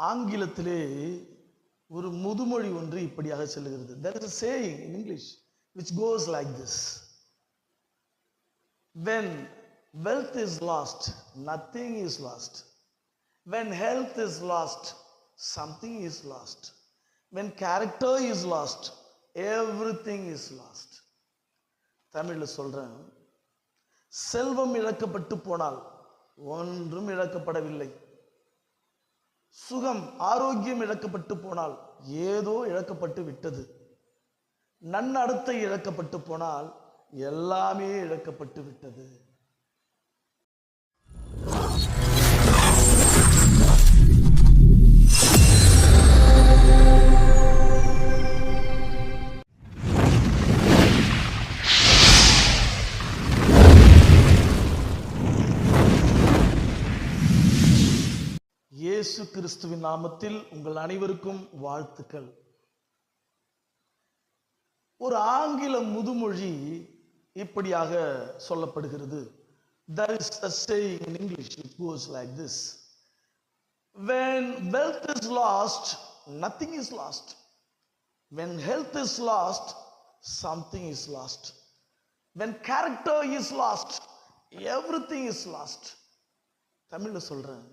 ஆங்கிலத்திலே ஒரு முதுமொழி ஒன்று இப்படியாக செல்கிறது there is saying in English which goes like this when wealth is lost nothing is lost when health is lost something is lost when character is lost everything is lost தமிழில் சொல்கிறேன் செல்வம் இழக்கப்பட்டு போனால் ஒன்றும் இழக்கப்படவில்லை சுகம் ஆரோக்கியம் இழக்கப்பட்டு போனால் ஏதோ இழக்கப்பட்டு விட்டது. நன்னடத்தை இழக்கப்பட்டு போனால் எல்லாமே இழக்கப்பட்டு விட்டது. கிறிஸ்துவின் நாமத்தில் உங்கள் அனைவருக்கும் வாழ்த்துக்கள் ஒரு ஆங்கில முதுமொழி இப்படியாக சொல்லப்படுகிறது there is a saying in english it goes like this when wealth is lost nothing is lost when health is lost something is lost when character is lost everything is lost தமிழ்ல சொல்றேன்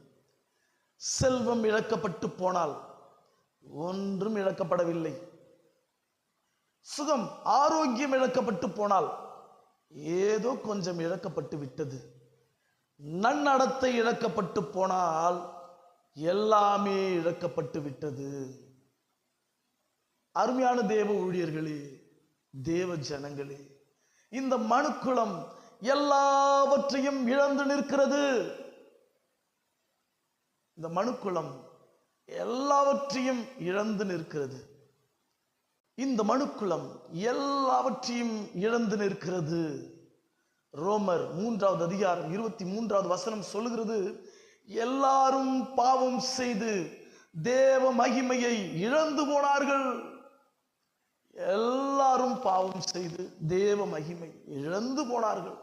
செல்வம் இழக்கப்பட்டு போனால் ஒன்றும் இழக்கப்படவில்லை. சுகம் ஆரோக்கியம் இழக்கப்பட்டு போனால் ஏதோ கொஞ்சம் இழக்கப்பட்டு விட்டது. நன்னடத்தை இழக்கப்பட்டு போனால் எல்லாமே இழக்கப்பட்டு விட்டது. அருமையான தேவ ஊழியர்களே தேவ ஜனங்களே இந்த மனுக்குளம் எல்லாவற்றையும் இழந்து நிற்கிறது. இந்த மனுக்குளம் எல்லாவற்றையும் இழந்து நிற்கிறது. இந்த மனுக்குளம் எல்லாவற்றையும் இழந்து நிற்கிறது. ரோமர் மூன்றாவது அதிகாரம் இருபத்தி மூன்றாவது வசனம் சொல்லுகிறது எல்லாரும் பாவம் செய்து தேவ மகிமையை இழந்து போனார்கள். எல்லாரும் பாவம் செய்து தேவ மகிமை இழந்து போனார்கள்.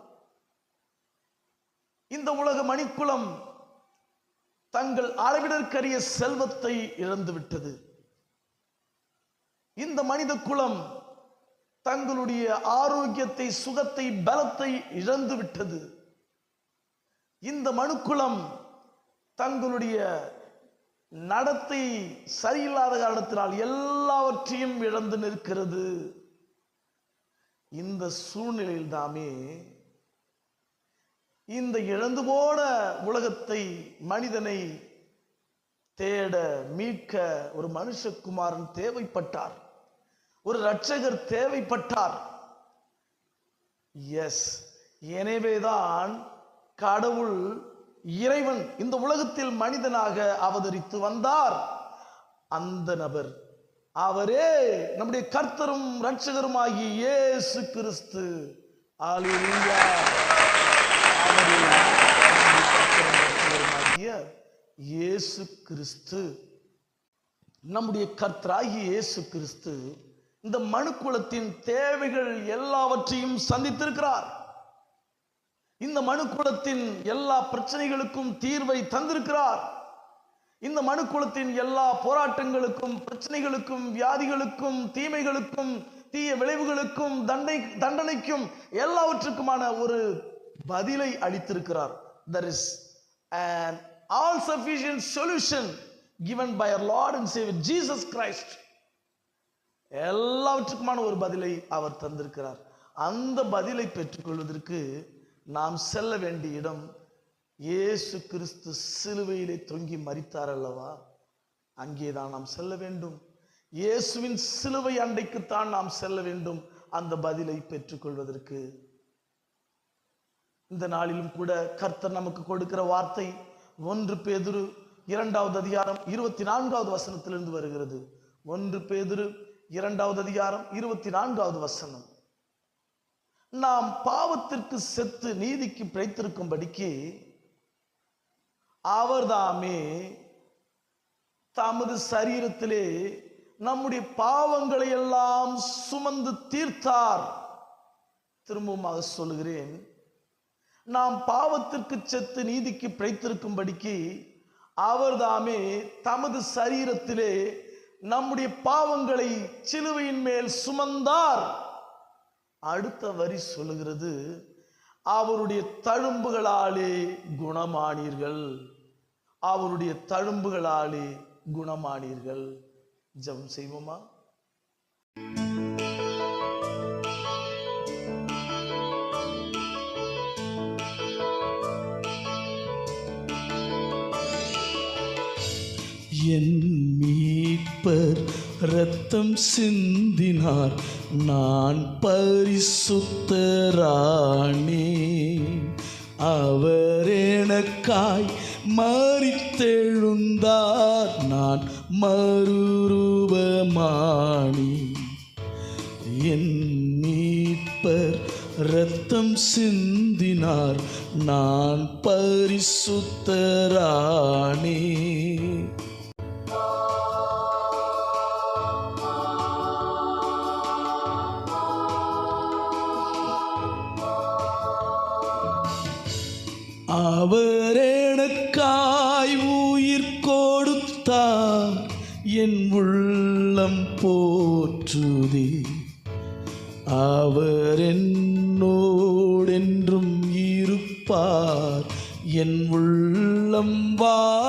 இந்த உலக மணிக்குளம் தங்கள் அளவிடற்கரிய செல்வத்தை இழந்து விட்டது இந்த மனித குலம் தங்களுடைய ஆரோக்கியத்தை சுகத்தை பலத்தை இழந்து விட்டது இந்த மனுக்குலம் தங்களுடைய நடத்தை சரியில்லாத காரணத்தினால் எல்லாவற்றையும் இழந்து நிற்கிறது. இந்த சூழ்நிலையில் தாமே இந்த இழந்து போன உலகத்தை மனிதனை தேட மீட்க ஒரு மனுஷகுமாரன் தேவைப்பட்டார். ஒரு இரட்சகர் தேவைப்பட்டார். எஸ் எனவேதான் கடவுள் இறைவன் இந்த உலகத்தில் மனிதனாக அவதரித்து வந்தார். அந்த நபர் அவரே நம்முடைய கர்த்தரும் இரட்சகருமாகிய இயேசு கிறிஸ்து. ஆலியா இயேசு கிறிஸ்து நம்முடைய கர்த்தராகி இயேசு கிறிஸ்து இந்த மனுக்குலத்தின் தேவைகள் எல்லாவற்றையும் சந்தித்திருக்கிறார். இந்த மனுக்குலத்தின் எல்லா பிரச்சனைகளுக்கும் தீர்வை தந்திருக்கிறார். இந்த மனுக்குலத்தின் எல்லா போராட்டங்களுக்கும் பிரச்சனைகளுக்கும் வியாதிகளுக்கும் தீமைகளுக்கும் தீய விளைவுகளுக்கும் தண்டனை தண்டனைக்கும் எல்லாவற்றுக்குமான ஒரு பதிலை அளித்திருக்கிறார். There is and all sufficient solution given by our lord and saviour Jesus Christ எல்லாவற்றுக்குமான ஒரு பதிலை அவர் தந்திருக்கிறார். அந்த பதிலை பெற்றுக்கொள்வதற்கு நாம் செல்ல வேண்டிய இடம் இயேசு கிறிஸ்து சிலுவையிலே தொங்கி மறித்தார் அல்லவா? அங்கேதான் நாம் செல்ல வேண்டும். இயேசுவின் சிலுவை அண்டைக்குத்தான் நாம் செல்ல வேண்டும். அந்த பதிலை பெற்றுக்கொள்வதற்கு இந்த நாளிலும் கூட கர்த்தர் நமக்கு கொடுக்கிற வார்த்தை ஒன்று பேதுரு இரண்டாவது அதிகாரம் இருபத்தி நான்காவது வசனத்திலிருந்து வருகிறது. ஒன்று பேதுரு இரண்டாவது அதிகாரம் இருபத்தி நான்காவது வசனம். நாம் பாவத்திற்கு செத்து நீதிக்கு பிழைத்திருக்கும்படிக்கு அவர்தாமே தமது சரீரத்திலே நம்முடைய பாவங்களை எல்லாம் சுமந்து தீர்த்தார். திரும்பவுமாக சொல்லுகிறேன். நாம் பாவத்திற்கு செத்து நீதிக்கு பிழைத்திருக்கும்படிக்கு அவர்தாமே தமது சரீரத்திலே நம்முடைய பாவங்களை சிலுவையின் மேல் சுமந்தார். அடுத்த வரி சொல்லுகிறது அவருடைய தழும்புகளாலே குணமானீர்கள். அவருடைய தழும்புகளாலே குணமானீர்கள். ஜம் செய்வோமா? என் மீட்பர் ரத்தம் சிந்தினார். நான் பரிசுத்தரானே. அவர் எனக்காய் மறித்தெழுந்தார் நான் மறுரூபமானி. என் மீட்பர் ரத்தம் சிந்தினார். நான் பரிசுத்தரானே. எனக்காய் உயிர் கொடுத்தார். என் உள்ளம் போற்றுதே. அவர் என்னோடென்றும் இருப்பார். என் உள்ளம் வா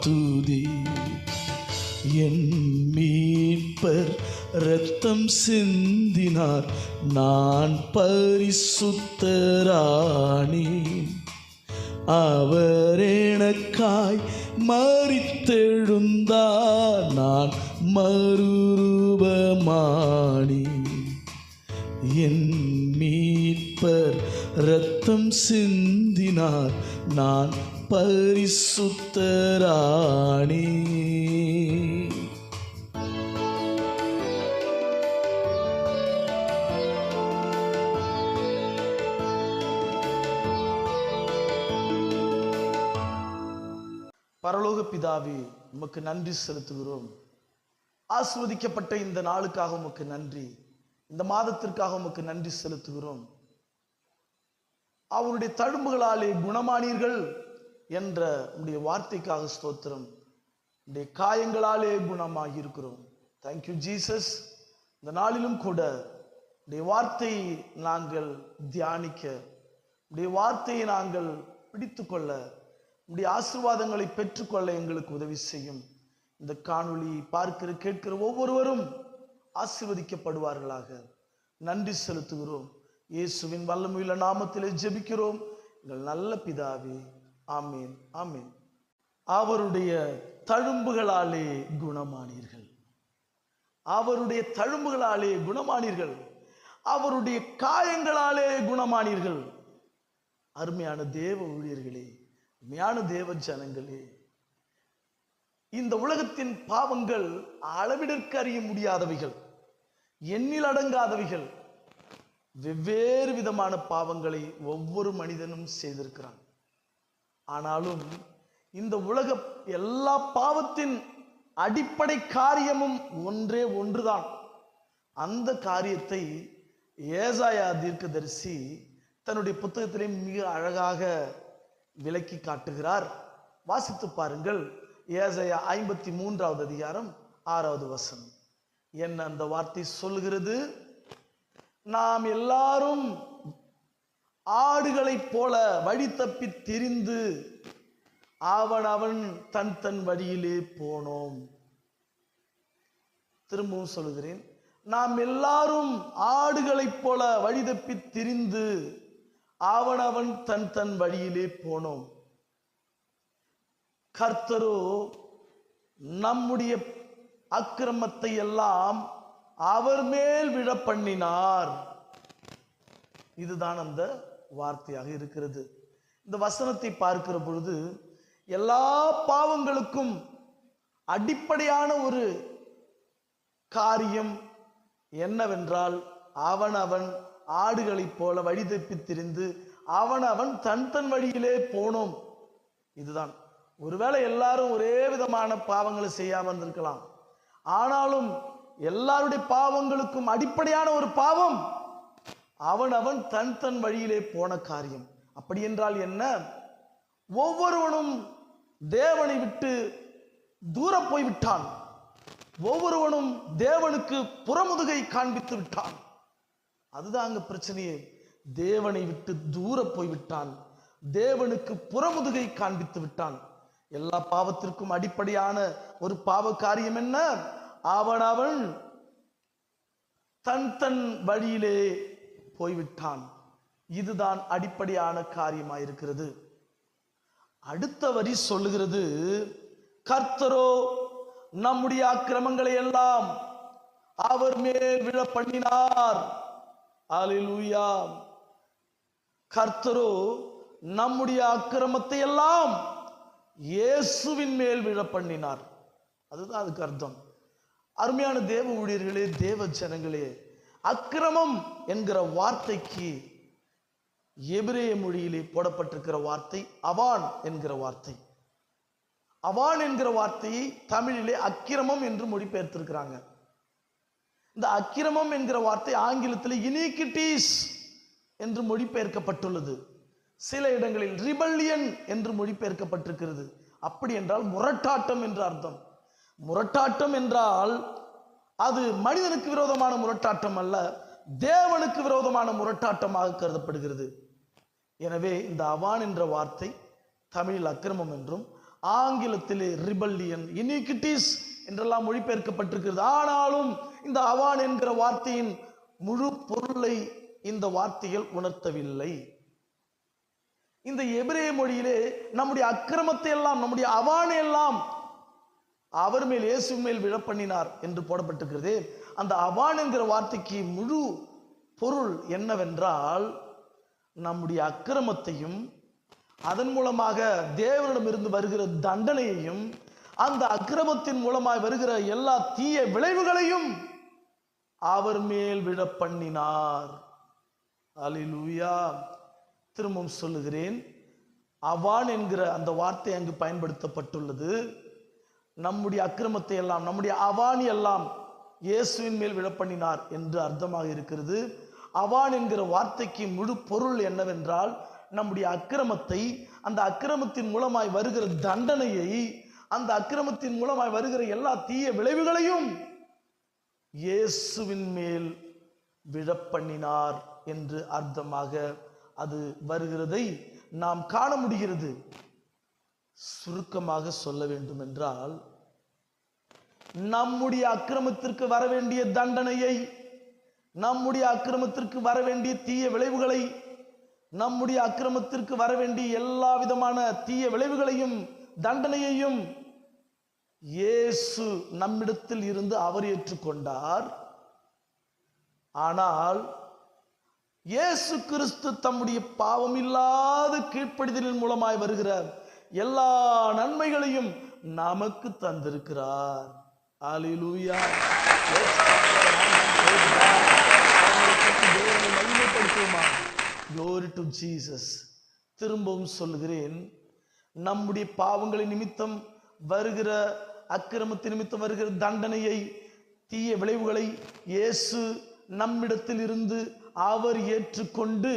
துதி என் மீட்பர் ரத்தம் சிந்தினார். நான் பரிசுத்தரானேன் அவர் எனக்காய் மறித்தெழுந்தார் நான் மறுரூபமானி. என் மீட்பர் ரத்தம் சிந்தினார். நான் பரிசுத்தராணி. பரலோக பிதாவே உமக்கு நன்றி செலுத்துகிறோம். ஆஸ்வதிக்கப்பட்ட இந்த நாளுக்காக உமக்கு நன்றி. இந்த மாதத்திற்காக உமக்கு நன்றி செலுத்துகிறோம். அவருடைய தழும்புகளாலே குணமானீர்கள். என்ற உடைய வார்த்தைக்காக ஸ்தோத்திரம். உடைய காயங்களாலே குணமாகி இருக்கிறோம் தேங்க்யூ ஜீசஸ் இந்த நாளிலும் கூட உடைய வார்த்தையை நாங்கள் தியானிக்க உடைய வார்த்தையை நாங்கள் பிடித்துக்கொள்ள உடைய ஆசீர்வாதங்களை பெற்றுக்கொள்ள எங்களுக்கு உதவி செய்யும். இந்த காணொளி பார்க்கிற கேட்கிற ஒவ்வொருவரும் ஆசிர்வதிக்கப்படுவார்களாக. நன்றி செலுத்துகிறோம். இயேசுவின் வல்லமையுள்ள நாமத்திலே ஜெபிக்கிறோம். எங்கள் நல்ல பிதாவே ஆமீன் ஆமீன். அவருடைய தழும்புகளாலே குணமானீர்கள். அவருடைய தழும்புகளாலே குணமானீர்கள். அவருடைய காயங்களாலே குணமானீர்கள். அருமையான தேவ ஊழியர்களே அருமையான தேவ ஜனங்களே இந்த உலகத்தின் பாவங்கள் அளவிடற்கு அறிய முடியாதவைகள் எண்ணில் அடங்காதவைகள் வெவ்வேறு விதமான பாவங்களை ஒவ்வொரு மனிதனும் செய்திருக்கிறான். ஆனாலும் இந்த உலக எல்லா பாவத்தின் அடிப்படை காரியமும் ஒன்றே ஒன்றுதான். அந்த காரியத்தை ஏசாயா தீர்க்கதரிசி தன்னுடைய புத்தகத்திலே மிக அழகாக விளக்கி காட்டுகிறார். வாசித்து பாருங்கள். ஏசாயா ஐம்பத்தி மூன்றாவது அதிகாரம் ஆறாவது வசனம். என்ன அந்த வார்த்தை சொல்லுகிறது? நாம் எல்லாரும் ஆடுகளைப் போல வழி தப்பி திரிந்து அவன் அவன் தன் தன் வழியிலே போனோம். திரும்பவும் சொல்லுகிறேன் நாம் எல்லாரும் ஆடுகளைப் போல வழி தப்பி திரிந்து அவனவன் தன் தன் வழியிலே போனோம். கர்த்தரோ நம்முடைய அக்கிரமத்தை எல்லாம் அவர் மேல் விழ பண்ணினார் இதுதான் அந்த வார்த்தையாக இருக்கிறது. இந்த வசனத்தை பார்க்கிற பொழுது எல்லா பாவங்களுக்கும் அடிப்படையான ஒரு காரியம் என்னவென்றால் அவனவன் ஆடுகளைப் போல வழி தப்பித் திரிந்து அவனவன் தன் தன் வழியிலே போனோம். இதுதான். ஒருவேளை எல்லாரும் ஒரே விதமான பாவங்களை செய்யாமல் இருந்திருக்கலாம். ஆனாலும் எல்லாருடைய பாவங்களுக்கும் அடிப்படையான ஒரு பாவம் அவன் அவன் தன் தன் வழியிலே போன காரியம். அப்படி என்றால் என்ன? ஒவ்வொருவனும் தேவனை விட்டு தூர போய் விட்டான் ஒவ்வொருவனும் தேவனுக்கு புறமுதுகை காண்பித்து விட்டான். அதுதான் அங்க பிரச்சனையே. தேவனை விட்டு தூர போய் விட்டான் தேவனுக்கு புறமுதுகை காண்பித்து விட்டான். எல்லா பாவத்திற்கும் அடிப்படையான ஒரு பாவ காரியம் என்ன? அவன் அவன் தன் தன் வழியிலே போய்விட்டான். இதுதான் அடிப்படையான காரியமாயிருக்கிறது. அடுத்த வரி சொல்லுகிறது கர்த்தரோ நம்முடைய அக்கிரமங்களை எல்லாம் அவர் மேல் விழ பண்ணினார் அலிலூயா கர்த்தரோ நம்முடைய அக்கிரமத்தை எல்லாம் இயேசுவின் மேல் விழ பண்ணினார் அதுதான் அதுக்கு அர்த்தம். அருமையான தேவ ஊழியர்களே தேவ ஜனங்களே அக்கிரமம் என்கிற வார்த்தைக்கு எபிரேய மொழியிலே போடப்பட்டிருக்கிற வார்த்தை அவான் என்கிற வார்த்தை. அவான் என்கிற வார்த்தையை தமிழிலே அக்கிரமம் என்று மொழிபெயர்த்திருக்கிறாங்க. இந்த அக்கிரமம் என்கிற வார்த்தை ஆங்கிலத்தில் இனிகிட்டீஸ் என்று மொழிபெயர்க்கப்பட்டுள்ளது. சில இடங்களில் ரிபல்லியன் என்று மொழிபெயர்க்கப்பட்டிருக்கிறது. அப்படி என்றால் முரட்டாட்டம் என்று அர்த்தம். முரட்டாட்டம் என்றால் அது மனிதனுக்கு விரோதமான முரட்டாட்டம் அல்ல தேவனுக்கு விரோதமான முரட்டாட்டமாக கருதப்படுகிறது. எனவே இந்த அவான் என்ற வார்த்தை தமிழில் அக்கிரமம் என்றும் ஆங்கிலத்திலே ரிபல்லியன் இனிகிட்டிஸ் என்றெல்லாம் மொழிபெயர்க்கப்பட்டிருக்கிறது. ஆனாலும் இந்த அவான் என்கிற வார்த்தையின் முழு பொருளை இந்த வார்த்தைகள் உணர்த்தவில்லை. இந்த எபிரே மொழியிலே நம்முடைய அக்கிரமத்தை எல்லாம் நம்முடைய அவானை எல்லாம் அவர் மேல் இயேசு மேல் விழப்பண்ணினார் என்று போடப்பட்டிருக்கிறது. அந்த அவான் என்கிற வார்த்தைக்கு முழு பொருள் என்னவென்றால் நம்முடைய அக்கிரமத்தையும் அதன் மூலமாக தேவனிடமிருந்து வருகிற தண்டனையையும் அந்த அக்கிரமத்தின் மூலமாய் வருகிற எல்லா தீய விளைவுகளையும் அவர் மேல் விழ பண்ணினார் அல்லேலூயா திரும்பவும் சொல்லுகிறேன். அவான் என்கிற அந்த வார்த்தை அங்கு பயன்படுத்தப்பட்டுள்ளது. நம்முடைய அக்கிரமத்தை எல்லாம் நம்முடைய அவானி எல்லாம் இயேசுவின் மேல் விழப்பண்ணினார் என்று அர்த்தமாக இருக்கிறது. அவான் என்கிற வார்த்தைக்கு முழு பொருள் என்னவென்றால் நம்முடைய அக்கிரமத்தை அந்த அக்கிரமத்தின் மூலமாய் வருகிற தண்டனையை அந்த அக்கிரமத்தின் மூலமாய் வருகிற எல்லா தீய விளைவுகளையும் இயேசுவின் மேல் விழப்பண்ணினார் என்று அர்த்தமாக அது வருகிறதை நாம் காண முடிகிறது. சுருக்கமாக சொல்ல வேண்டும் என்றால் நம்முடைய அக்கிரமத்திற்கு வர வேண்டிய தண்டனையை நம்முடைய அக்கிரமத்திற்கு வர வேண்டிய தீய விளைவுகளை நம்முடைய அக்கிரமத்திற்கு வர வேண்டிய எல்லா விதமான தீய விளைவுகளையும் தண்டனையையும் இயேசு நம்மிடத்தில் இருந்து அவர் ஏற்றுக்கொண்டார். ஆனால் இயேசு கிறிஸ்து தம்முடைய பாவம் இல்லாத கீழ்ப்படிதலின் மூலமாய் வருகிறார். எல்லா நன்மைகளையும் நமக்கு தந்திருக்கிறார். அலிலூயா மகிமைப்படுத்துவோமா? டு ஜீசஸ் திரும்பவும் சொல்லுகிறேன். நம்முடைய பாவங்களின் நிமித்தம் வருகிற அக்கிரமத்தின் நிமித்தம் வருகிற தண்டனையை தீய விளைவுகளை இயேசு நம்மிடத்தில் இருந்து அவர் ஏற்றுக்கொண்டு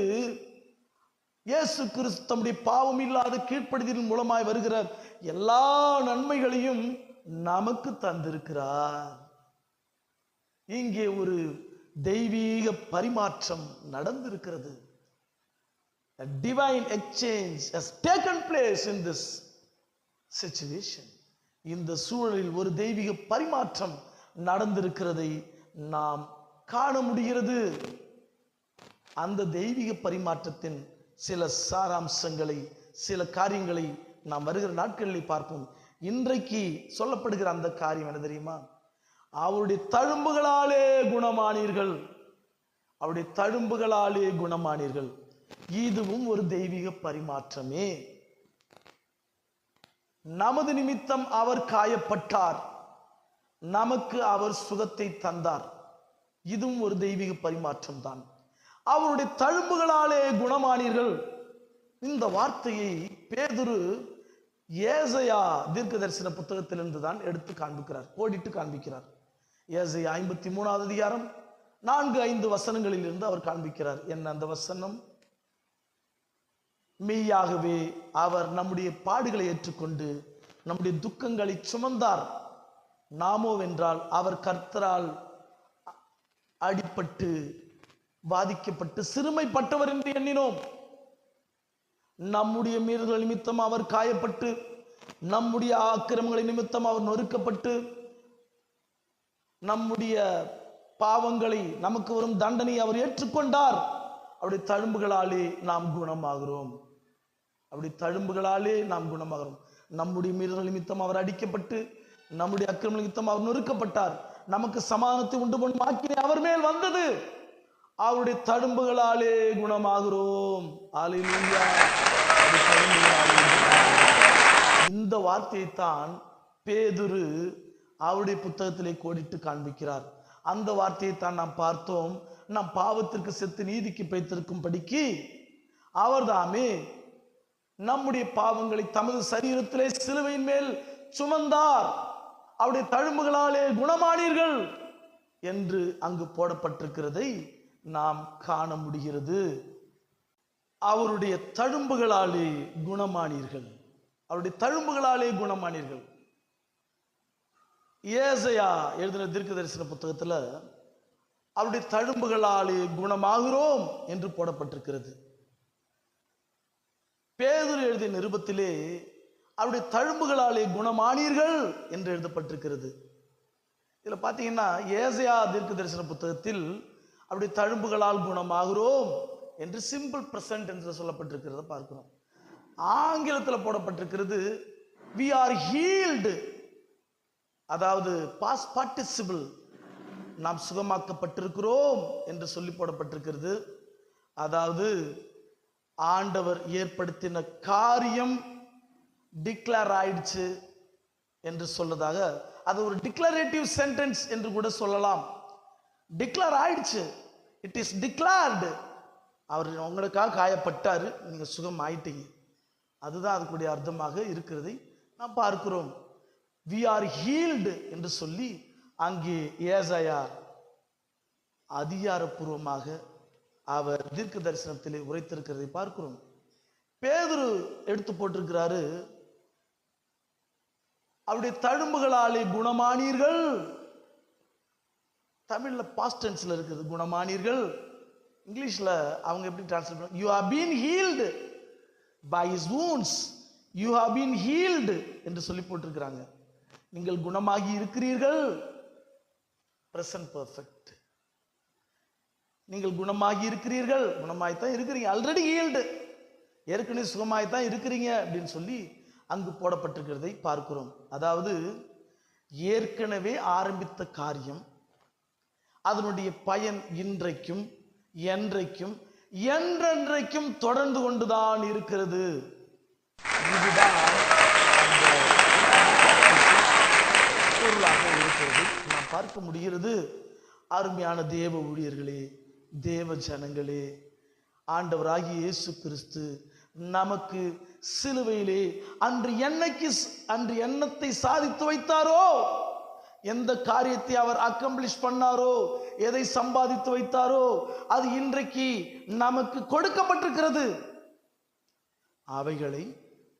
இயேசு கிறிஸ்து தம்முடைய பாவம் இல்லாத கீழ்ப்படுதலின் மூலமாய் வருகிறார். எல்லா நன்மைகளையும் நமக்கு தந்திருக்கிறார். இங்கே ஒரு தெய்வீக பரிமாற்றம் நடந்திருக்கிறது. A divine exchange has taken place in this situation. இந்த சூழலில் ஒரு தெய்வீக பரிமாற்றம் நடந்திருக்கிறதை நாம் காண முடிகிறது. அந்த தெய்வீக பரிமாற்றத்தின் சில சாராம்சங்களை சில காரியங்களை நாம் வருகிற நாட்களில் பார்ப்போம். இன்றைக்கு சொல்லப்படுகிற அந்த காரியம் என்ன தெரியுமா? அவருடைய தழும்புகளாலே குணமானீர்கள். அவருடைய தழும்புகளாலே குணமானீர்கள். இதுவும் ஒரு தெய்வீக பரிமாற்றமே. நமது நிமித்தம் அவர் காயப்பட்டார். நமக்கு அவர் சுகத்தை தந்தார். இதுவும் ஒரு தெய்வீக பரிமாற்றம் தான் அவருடைய தழும்புகளாலே குணமானீர்கள். இந்த வார்த்தையை பேதுரு ஏசையா தீர்க்க தரிசன புத்தகத்திலிருந்து தான் எடுத்து காண்பிக்கிறார் கோடிட்டு காண்பிக்கிறார். ஏசையா ஐம்பத்தி மூணாவது அதிகாரம் நான்கு ஐந்து வசனங்களில் இருந்து அவர் காண்பிக்கிறார். என்ன அந்த வசனம்? மெய்யாகவே அவர் நம்முடைய பாடுகளை ஏற்றுக்கொண்டு நம்முடைய துக்கங்களை சுமந்தார். நாமோ வென்றால் அவர் கர்த்தரால் அடிப்பட்டு பாதிக்கப்பட்டு சிறுமைப்பட்டவர் என்று எண்ணினோம். நம்முடைய மீறுதல் நிமித்தம் அவர் காயப்பட்டு நம்முடைய ஆக்கிரமங்களை நிமித்தம் அவர் நொறுக்கப்பட்டு நம்முடைய பாவங்களை நமக்கு வரும் தண்டனையை அவர் ஏற்றுக்கொண்டார். அப்படி தழும்புகளாலே நாம் குணமாகிறோம். அப்படி தழும்புகளாலே நாம் குணமாகிறோம். நம்முடைய மீறுதல் நிமித்தம் அவர் அடிக்கப்பட்டு நம்முடைய அக்கிரம நிமித்தம் அவர் நொறுக்கப்பட்டார். நமக்கு சமாதானத்தை உண்டு பண்ணும் ஆக்கினை அவர் மேல் வந்தது. அவருடைய தழும்புகளாலே குணமாகிறோம். இந்த வார்த்தையை தழும்புகளாலே இந்த வார்த்தையைத்தான் பேதுரு அவருடைய புத்தகத்திலே கோடிட்டு காண்பிக்கிறார். அந்த வார்த்தையை தான் நாம் பார்த்தோம். நாம் பாவத்திற்கு செத்து நீதிக்கு பைத்திருக்கும் படிக்கு அவர்தாமே நம்முடைய பாவங்களை தமது சரீரத்திலே சிலுவையின் மேல் சுமந்தார். அவருடைய தழும்புகளாலே குணமானீர்கள் என்று அங்கு போடப்பட்டிருக்கிறதை நாம் காண முடிகிறது. அவருடைய தழும்புகளாலே குணமானீர்கள். அவருடைய தழும்புகளாலே குணமானீர்கள். ஏசையா எழுதின தீர்க்க தரிசன புத்தகத்தில் அவருடைய தழும்புகளாலே குணமாகிறோம் என்று போடப்பட்டிருக்கிறது. பேதுரு எழுதிய நிருபத்திலே அவருடைய தழும்புகளாலே குணமானீர்கள் என்று எழுதப்பட்டிருக்கிறது. இதில் பார்த்தீங்கன்னா ஏசையா தீர்க்க தரிசன புத்தகத்தில் அப்படி தழும்புகளால் குணமாகிறோம் என்று சிம்பிள் பிரசன்ட் என்று சொல்லப்பட்டிருக்கிறத பார்க்கிறோம். ஆங்கிலத்தில் போடப்பட்டிருக்கிறது வி ஆர் ஹீல்டு அதாவது பாஸ் பார்ட்டிசிபிள் நாம் சுகமாக்கப்பட்டிருக்கிறோம் என்று சொல்லி போடப்பட்டிருக்கிறது. அதாவது ஆண்டவர் ஏற்படுத்தின காரியம் டிக்ளேர் ஆயிடுச்சு என்று சொல்லதாக அது ஒரு டிக்ளரேட்டிவ் சென்டென்ஸ் என்று கூட சொல்லலாம். டிக்ளேர் ஆயிடுச்சு. இட் இஸ் டிக்ளேர்டு அவர் உங்களுக்காக காயப்பட்டார். நீங்கள் சுகம் ஆயிட்டீங்க. அதுதான் அதுக்குடைய அர்த்தமாக இருக்கிறதை நாம் பார்க்கிறோம். வி ஆர் ஹீல்டு என்று சொல்லி அங்கே ஏசையா அதிகாரப்பூர்வமாக அவர் தீர்க்க தரிசனத்திலே உரைத்திருக்கிறதை பார்க்கிறோம். பேதுரு எடுத்து போட்டிருக்கிறாரு. அவருடைய தழும்புகளாலே குணமானீர்கள். தமிழில் பாஸ்ட் இருக்கிறது இருக்குது. குணமானீர்கள். இங்கிலீஷில் அவங்க எப்படி டிரான்ஸ்லேட் பண்ண you have been healed by his wounds. You have been healed என்று சொல்லி போட்டிருக்கிறாங்க. நீங்கள் குணமாகி இருக்கிறீர்கள். பிரசன்ட் பர்ஃபெக்ட் நீங்கள் குணமாகி இருக்கிறீர்கள். குணமாய்த்தான் இருக்கிறீங்க. ஆல்ரெடி ஹீல்டு ஏற்கனவே சுகமாய்த்தான் இருக்கிறீங்க அப்படின்னு சொல்லி அங்கு போடப்பட்டிருக்கிறதை பார்க்கிறோம். அதாவது ஏற்கனவே ஆரம்பித்த காரியம் அதனுடைய பயன் இன்றைக்கும் என்றைக்கும் என்றென்றைக்கும் தொடர்ந்து கொண்டுதான் இருக்கிறது. இதுதான் பொருளாக இருக்கிறது. நாம் பார்க்க முடிகிறது அருமையான தேவ ஊழியர்களே தேவ ஜனங்களே ஆண்டவராகிய இயேசு கிறிஸ்து நமக்கு சிலுவையிலே அன்று என்னைக்கு அன்று எண்ணத்தை சாதித்து வைத்தாரோ எந்த காரியத்தை அவர் அக்கம்ப்ளிஷ் பண்ணாரோ எதை சம்பாதித்து வைத்தாரோ அது இன்றைக்கு நமக்கு கொடுக்கப்பட்டிருக்கிறது. அவைகளை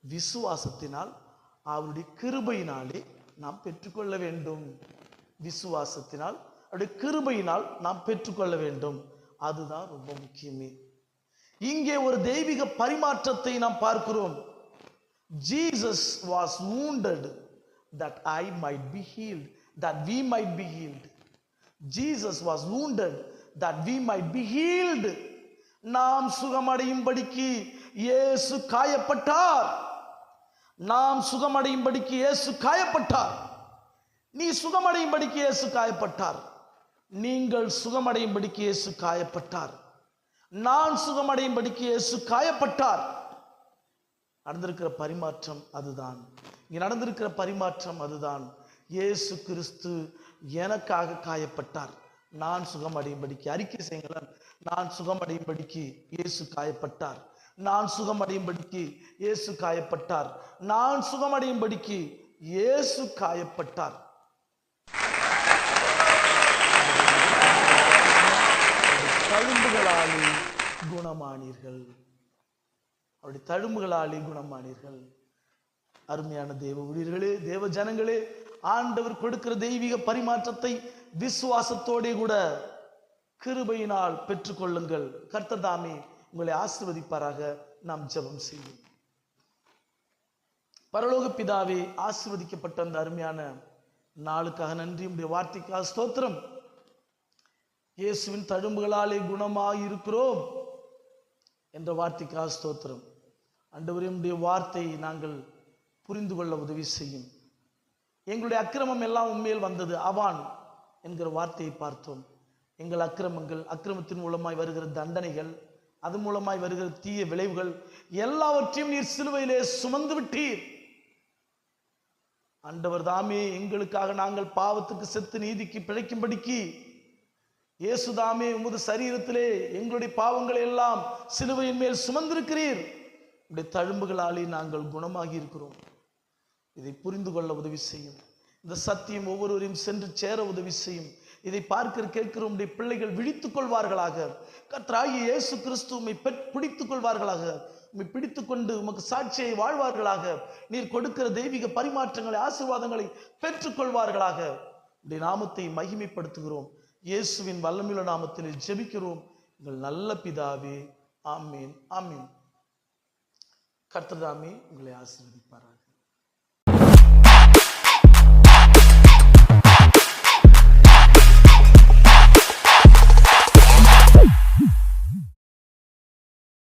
விசுவாசத்தினால் அவருடைய கிருபையினாலே நாம் பெற்றுக்கொள்ள வேண்டும். விசுவாசத்தினால் அவருடைய கிருபையினால் நாம் பெற்றுக்கொள்ள வேண்டும். அதுதான் ரொம்ப முக்கியமே. இங்கே ஒரு தெய்வீக பரிமாற்றத்தை நாம் பார்க்கிறோம். Jesus was wounded that I might be healed that we might be healed. Jesus was wounded that we might be healed. நாம் சுகமடையும்படிக்கு இயேசு காயப்பட்டார். நாம் சுகமடையும்படிக்கு இயேசு காயப்பட்டார். நீ சுகமடையும்படிக்கு இயேசு காயப்பட்டார். நீங்கள் சுகமடையும்படிக்கு இயேசு காயப்பட்டார். நான் சுகமடையும்படிக்கு இயேசு காயப்பட்டார். நடந்திருக்கிற பரிமாற்றம் அதுதான். இங்கே நடந்திருக்கிற பரிமாற்றம் அதுதான். இயேசு கிறிஸ்து எனக்காக காயப்பட்டார். நான் சுகம் அடையும்படிக்கு அறிக்கை செய்யுங்களேன் நான் சுகம் அடையும்படிக்கு இயேசு காயப்பட்டார். நான் சுகம் அடையும்படிக்கு இயேசு காயப்பட்டார். நான் சுகமடையும்படிக்கு இயேசு காயப்பட்டார். தழும்புகளாலே குணமானீர்கள். அவருடைய தழும்புகளாலே குணமானீர்கள். அருமையான தேவ ஊழியர்களே தேவ ஜனங்களே ஆண்டவர் கொடுக்கிற தெய்வீக பரிமாற்றத்தை விசுவாசத்தோடே கூட கிருபையினால் பெற்றுக்கொள்ளுங்கள். கர்த்ததாமே உங்களை ஆசிர்வதிப்பாராக. நாம் ஜெபம் செய்வோம். பரலோக பிதாவே ஆசிர்வதிக்கப்பட்ட அந்த அருமையான நாளுக்காக நன்றி. உடைய வார்த்தைக்காக ஸ்தோத்திரம். இயேசுவின் தழும்புகளாலே குணமாய் இருக்கிறோம் என்ற வார்த்தைக்காக ஸ்தோத்திரம். ஆண்டவரே வார்த்தையை நாங்கள் புரிந்து கொள்ள உதவி செய்யும். எங்களுடைய அக்கிரமம் எல்லாம் உண்மையில் வந்தது. அவான் என்கிற வார்த்தையை பார்த்தோம். எங்கள் அக்கிரமங்கள் அக்கிரமத்தின் மூலமாய் வருகிற தண்டனைகள் அது மூலமாய் வருகிற தீய விளைவுகள் எல்லாவற்றையும் நீர் சிலுவையிலே சுமந்து விட்டீர். ஆண்டவர் தாமே எங்களுக்காக நாங்கள் பாவத்துக்கு செத்து நீதிக்கு பிழைக்கும்படிக்கு இயேசு தாமே உமது சரீரத்திலே எங்களுடைய பாவங்களை எல்லாம் சிலுவையின் மேல் சுமந்திருக்கிறீர். உடைய தழும்புகளாலே நாங்கள் குணமாகி இருக்கிறோம். இதை புரிந்து கொள்ள உதவி செய்யும். இந்த சத்தியம் ஒவ்வொருவரையும் சென்று சேர உதவி செய்யும். இதை பார்க்கிற கேட்கிற உடைய பிள்ளைகள் விழித்துக் கொள்வார்களாக. கர்த்தராகிய இயேசு கிறிஸ்து உம்மை பெற்- பிடித்துக் கொள்வார்களாக. உம்மை பிடித்து கொண்டு உமக்கு சாட்சியை வாழ்வார்களாக. நீர் கொடுக்கிற தெய்வீக பரிமாற்றங்களை ஆசீர்வாதங்களை பெற்றுக் கொள்வார்களாக. உடைய நாமத்தை மகிமைப்படுத்துகிறோம். இயேசுவின் வல்லமில்ல நாமத்தில் ஜெபிக்கிறோம். எங்கள் நல்ல பிதாவே ஆமீன் ஆமீன். கர்த்ததாமே உங்களை ஆசீர்வதிப்பார்